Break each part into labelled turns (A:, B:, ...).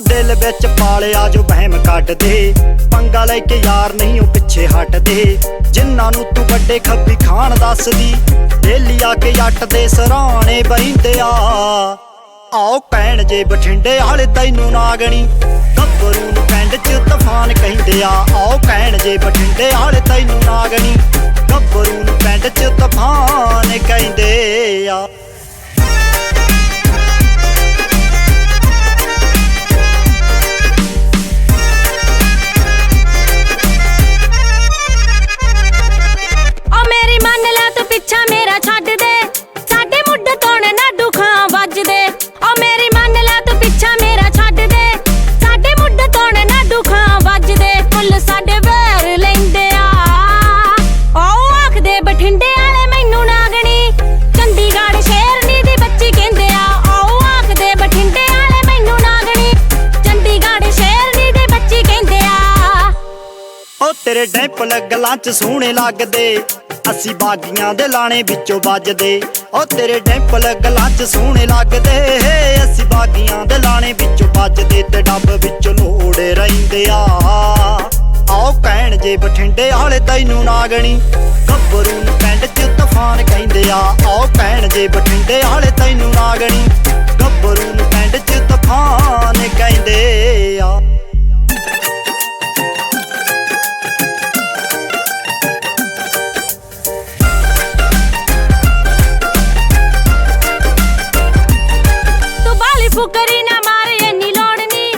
A: ਵਿੱਚ ਪਾਲਿਆ ਜੋ ਵਹਿਮ ਕੱਢ ਪੰਗਾ ਲੈ ਕੇ ਯਾਰ ਨਹੀਂ ਉਹ ਪਿੱਛੇ ਹਟਦੇ। ਜਿਨ੍ਹਾਂ ਨੂੰ ਤੂੰ ਵੱਡੇ ਖੱਬੀ ਖਾਨ ਦੱਸਦੀ ਡੇਲੀ ਆ ਕੇ ਜੱਟ ਦੇ ਸਰਾਣੇ ਬੈਂਦੇ ਆ ਆਓ ਕਹਿਣ ਜੇ ਬਠਿੰਡੇ ਵਾਲੇ ਤੈਨੂੰ ਨਾਗਣੀ, ਗੱਭਰੂ ਨੂੰ ਪਿੰਡ 'ਚ ਤੂਫਾਨ ਕਹਿੰਦੇ ਆ ਆਓ ਕਹਿਣ ਜੇ ਬਠਿੰਡੇ ਵਾਲੇ ਤੈਨੂੰ ਨਾਗਣੀ, ਗੱਭਰੂ ਨੂੰ ਪਿੰਡ 'ਚ ਤੂਫਾਨ ਕਹਿੰਦੇ ਆ ਤੇਰੇ ਡੈਂਪਲ ਗੱਲਾਂ 'ਚ ਸੋਹਣੇ ਲੱਗਦੇ। ਅਸੀਂ ਬਾਗੀਆਂ ਦੇ ਲਾਣੇ ਵਿੱਚੋਂ ਵੱਜਦੇ। ਓ ਤੇਰੇ ਡੈਂਪਲ ਗੱਲਾਂ 'ਚ ਸੋਹਣੇ ਲੱਗਦੇ। ਅਸੀਂ ਬਾਗੀਆਂ ਦੇ ਲਾਣੇ ਵਿੱਚੋਂ ਵੱਜਦੇ ਤੇ ਡੱਬ ਵਿੱਚ ਲੋੜੇ ਰਹਿੰਦੇ ਆ। ਆਓ ਕਹਿਣ ਜੇ ਬਠਿੰਡੇ ਵਾਲੇ ਤੈਨੂੰ ਨਾਗਣੀ। ਗੱਭਰੂ ਨੂੰ ਪਿੰਡ 'ਚ ਤੂਫਾਨ ਕਹਿੰਦੇ ਆ। ਆਓ ਕਹਿਣ ਜੇ ਬਠਿੰਡੇ ਵਾਲੇ ਤੈਨੂੰ ਨਾਗਣੀ।
B: ਫੁਕਰੀ ਨਾ ਮਾਰੇ, ਇੰਨੀ ਲੋੜ ਨੀ।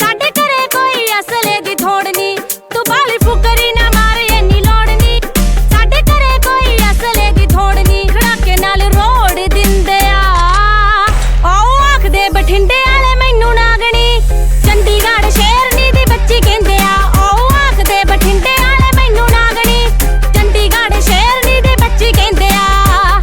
B: ਸਾਡੇ ਘਰੇ ਕੋਈ ਅਸਲੇ ਦੀ ਥੋੜ ਨੀ। ਤੂੰ ਬਾਲੀ ਫੁਕਰੀ ਨਾ ਮਾਰੇ, ਇੰਨੀ ਲੋੜ ਨੀ। ਸਾਡੇ ਘਰੇ ਕੋਈ ਅਸਲੇ ਦੀ ਥੋੜ ਨੀ। ਖੜਾਕੇ ਨਾਲ ਰੋੜ ਦਿੰਦੇ ਆ। ਆਓ ਆਖਦੇ ਬਠਿੰਡੇ ਵਾਲੇ ਮੈਨੂੰ ਨਾਗਣੀ। ਚੰਡੀਗੜ੍ਹ ਸ਼ੇਰਨੀ ਦੀ ਬੱਚੀ ਕਹਿੰਦੇ ਆ, ਆਓ ਆਖਦੇ ਬਠਿੰਡੇ ਵਾਲੇ ਮੈਨੂੰ ਨਾਗਣੀ। ਚੰਡੀਗੜ੍ਹ ਸ਼ੇਰਨੀ ਦੀ ਬੱਚੀ ਕਹਿੰਦੇ ਆ।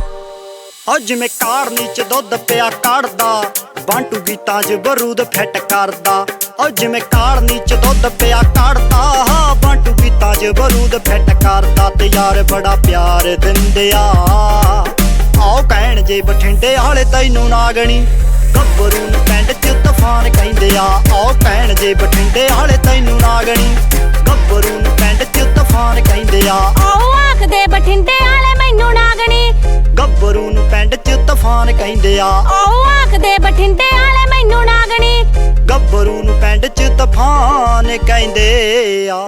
A: ਓ ਜਿਵੇਂ ਕਾੜਨੀ ਚ ਦੁੱਧ ਪਿਆ ਕੱਢਦਾ। ਬਾਂਟੂ ਗੀਤਾਂ 'ਚ ਬਰੂਦ ਫਿੱਟ ਕਰਦਾ। ਓ ਜਿਵੇਂ ਕਾੜਨੀ ਚ ਦੁੱਧ ਪਿਆ ਕੱਢਦਾ। ਹਾਂ ਬਾਂਟੂ ਗੀਤਾਂ 'ਚ ਬਰੂਦ ਫਿੱਟ ਕਰਦਾ ਤੇ ਯਾਰ ਬੜਾ ਪਿਆਰ ਦਿੰਦੇ ਆ। ਆਓ ਕਹਿਣ ਜੇ ਬਠਿੰਡੇ ਵਾਲੇ ਤੈਨੂੰ ਨਾਗਣੀ ਗੱਭਰੂ ਨੂੰ ਪਿੰਡ 'ਚ ਤੂਫਾਨ ਕਹਿੰਦੇ ਆ। ਆਓ ਕਹਿਣ ਜੇ ਬਠਿੰਡੇ ਵਾਲੇ ਤੈਨੂੰ ਨਾਗਣੀ ਗੱਭਰੂ ਨੂੰ ਪਿੰਡ 'ਚ ਤੂਫਾਨ ਕਹਿੰਦੇ ਆ।
B: ਆਓ ਆਖਦੇ ਬਠਿੰਡੇ ਵਾਲੇ ਮੈਨੂੰ ਨਾਗਣੀ।
A: ਗੱਭਰੂ ਨੂੰ ਪਿੰਡ 'ਚ ਤੂਫਾਨ ਕਹਿੰਦੇ ਆ।
B: ਆਓ ਆਖਦੇ ਬਠਿੰਡੇ ਵਾਲੇ ਮੈਨੂੰ ਨਾਗਣੀ।
A: ਗੱਭਰੂ ਨੂੰ ਪਿੰਡ 'ਚ ਤਫਾਨ ਕਹਿੰਦੇ ਆ।